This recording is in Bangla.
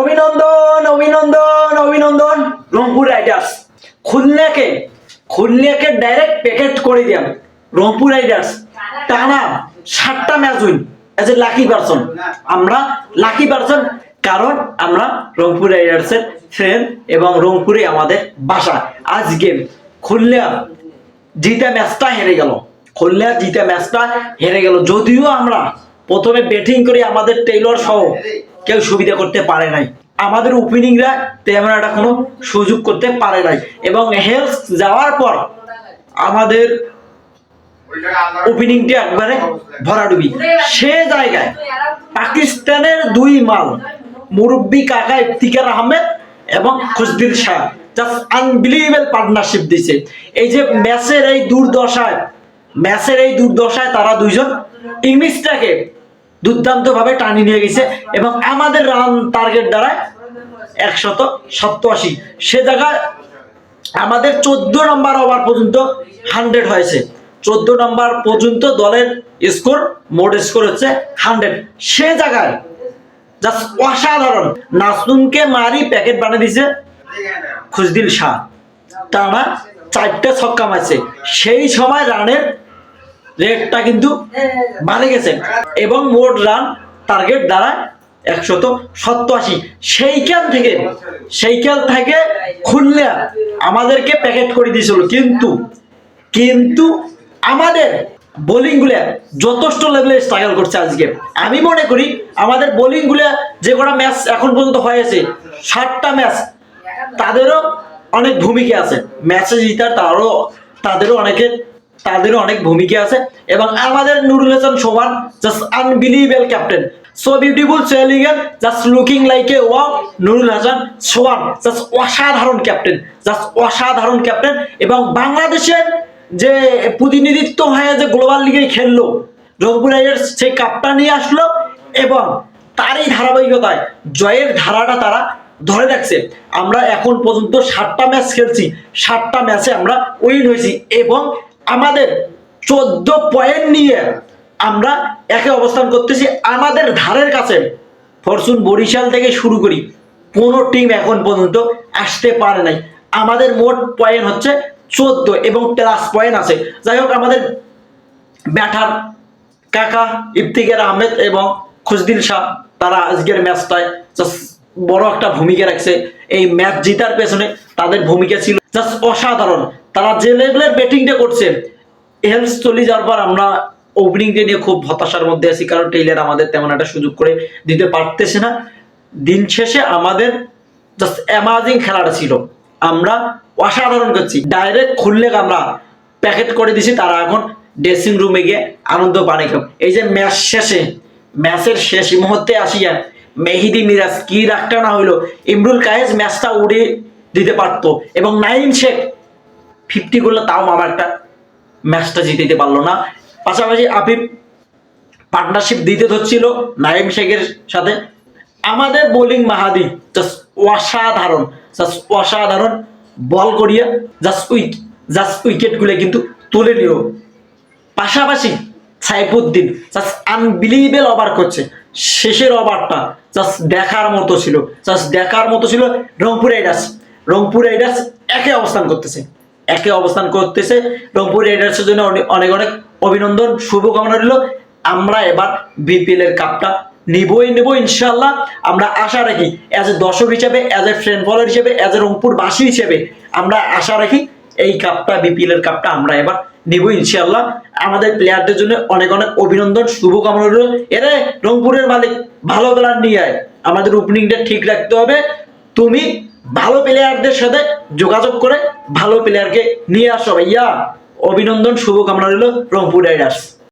অভিনন্দন অভিনন্দন অভিনন্দন। রংপুর রাইডার্স খুলনাকে খুলনাকে ডাইরেক্ট প্যাকেট করে দিলাম রংপুর রাইডার্স টানা সাতটা match win as a lucky person আমরা লাকি পারসন কারণ আমরা রংপুর রাইডার্সের ফ্রেন্ড এবং রংপুরে আমাদের বাসা। আজকে খুলনা জিতা ম্যাচটা হেরে গেল। খুলনা জিতা ম্যাচটা হেরে গেল। যদিও আমরা প্রথমে ব্যাটিং করে আমাদের টেইলর সহ কেউ সুবিধা করতে পারে নাই। আমাদের ওপেনিংরা তেমন একটা কোনো সুযোগ করতে পারে নাই। এবং হেলস যাওয়ার পর আমাদের ওপেনিংটা একবারে ভরাডুবি। সে জায়গায় পাকিস্তানের দুই মাল, মুরব্বী কাকা ইফতিকার আহমেদ এবং Khushdil Shah just unbelievable partnership দিছে। এই যে ম্যাচের এই দুর্দশায় ম্যাচের এই দুর্দশায় তারা দুইজন ইংলিশটাকে দুর্দান্ত ভাবে টানি নিয়ে গেছে এবং আমাদের রান টার্গেট দ্বারা একশত সপ্তআশি। সে জায়গায় আমাদের চোদ্দ নম্বর ওভার পর্যন্ত হান্ড্রেড হয়েছে। চোদ্দ নম্বর পর্যন্ত দলের স্কোর মোট স্কোর হচ্ছে হান্ড্রেড সে জায়গায় জাস্ট অসাধারণ। নাসুনকে মারি প্যাকেট বানিয়ে দিছে খুশদিল শাহ। টানা চারটে ছক্কা মারছে। সেই সময় রানের রেটটা কিন্তু বাড়ে গেছে। এবং মোট রান টার্গেট দ্বারা একশত সপ্তআশি সেইখান থেকে সেইখান থেকে খুললে আমাদেরকে প্যাকেট করে দিয়েছিল। কিন্তু কিন্তু আমাদের বোলিংগুলো যথেষ্ট লেভেলে স্ট্রাগল করছে আজকে। আমি মনে করি আমাদের বোলিংগুলো যে কটা ম্যাচ এখন পর্যন্ত হয়েছে, ষাটটা ম্যাচ তাদেরও অনেক ভূমিকা আছে। ম্যাচে জিতার তারও, তাদেরও অনেকে তাদেরও অনেক ভূমিকা আছে। এবং আমাদের Nurul Hasan Sohan just unbelievable captain so beautiful সেলিগেন just looking like a wow Nurul Hasan Sohan just অসাধারণ ক্যাপ্টেন জাস্ট অসাধারণ ক্যাপ্টেন এবং বাংলাদেশের যে প্রতিনিধিত্ব হয়ে যে গ্লোবাল লিগে খেললো, রংপুর রাইডার্স সেই কাপটা নিয়ে আসলো এবং তারই ধারাবাহিকতায় জয়ের ধারাটা তারা ধরে রাখছে। আমরা এখন পর্যন্ত ষাটটা ম্যাচ খেলছি ষাটটা ম্যাচে আমরা উইন হয়েছি এবং আমাদের চোদ্দ পয়েন্ট নিয়ে আমরা একে অবস্থান করতেছি আমাদের ধারের কাছে। ফরচুন বরিশাল থেকে শুরু করি। কোনো টিম এখন পর্যন্ত আসতে পারে নাই। আমাদের মোট পয়েন্ট হচ্ছে চোদ্দ এবং প্লাস পয়েন্ট আছে। যাই হোক, আমাদের ব্যাটার কাকা ইফতিকার আহমেদ এবং খুশদিল শাহ, তারা আজকের ম্যাচটায় বড় একটা ভূমিকা রাখছে। এই ম্যাচ জিতার পেছনে তাদের ভূমিকা ছিল জাস্ট অসাধারণ। তারা যে লেভেলের ব্যাটিংটা করছে হেলস চলে যাওয়ার পর আমরা ওপেনিং ডে নিয়ে খুব হতাশার মধ্যে আছি, কারণ টেইলার আমাদের তেমন একটা সুযোগ করে দিতে পারতেছে না। দিন শেষে আমাদের জাস্ট অ্যামাজিং খেলাটা ছিল। আমরা অসাধারণ করছি। ডাইরেক্ট খুললে আমরা প্যাকেট করে দিছি, তারা এখন ড্রেসিং রুমে গিয়ে আনন্দ পানি খাও এই যে ম্যাচ শেষে ম্যাচের শেষ মুহূর্তে আসিয়া মেহিদি মিরাজ কি রাখটা না হইল, ইমরুল কায়েস ম্যাচটা উড়িয়ে দিতে পারতো। এবং নাইম শেখ ফিফটি করলে তাও মামা একটা ম্যাচটা জিতে পারল না। পাশাপাশি আফিফ পার্টনারশিপ দিতে ধরছিল নাইম শেখের সাথে। আমাদের বোলিং মাহাদি জাস্ট অসাধারণ জাস্ট অসাধারণ বল করিয়া জাস্ট উইক জাস্ট উইকেটগুলো কিন্তু তুলে নিল। পাশাপাশি সাইফুদ্দিন জাস্ট আনবিলিভেবল ওভার করছে। শেষের ওভারটা জাস্ট দেখার মতো ছিল জাস্ট দেখার মতো ছিল। রংপুর রাইডার্স রংপুর রাইডার্স একে অবস্থান করতেছে। একে অবস্থান করতেছে। রংপুর রাইডার্সের জন্য অনেক অনেক অভিনন্দন, শুভকামনা রইল। আমরা এবার বিপিএল এর কাপটা নিবই নেব ইনশাল্লাহ আমরা আশা রাখি অ্যাজ এ দর্শক হিসেবে অ্যাজ এ ফ্রেন্ড ফলোয়ার হিসেবে অ্যাজ এ রংপুর রংপুরবাসী হিসেবে, আমরা আশা রাখি এই কাপটা বিপিএল এর কাপটা আমরা এবার নিব ইনশাল্লাহ আমাদের প্লেয়ারদের জন্য অনেক অনেক অভিনন্দন, শুভকামনা রইল। এরে, রংপুরের মালিক, ভালো প্লেয়ার নিয়ে আয়। আমাদের ওপেনিংটা ঠিক রাখতে হবে। তুমি ভালো প্লেয়ারদের সাথে যোগাযোগ করে ভালো প্লেয়ারকে নিয়ে আসো ভাইয়া। অভিনন্দন, শুভকামনা রইল রংপুর রাইডার্স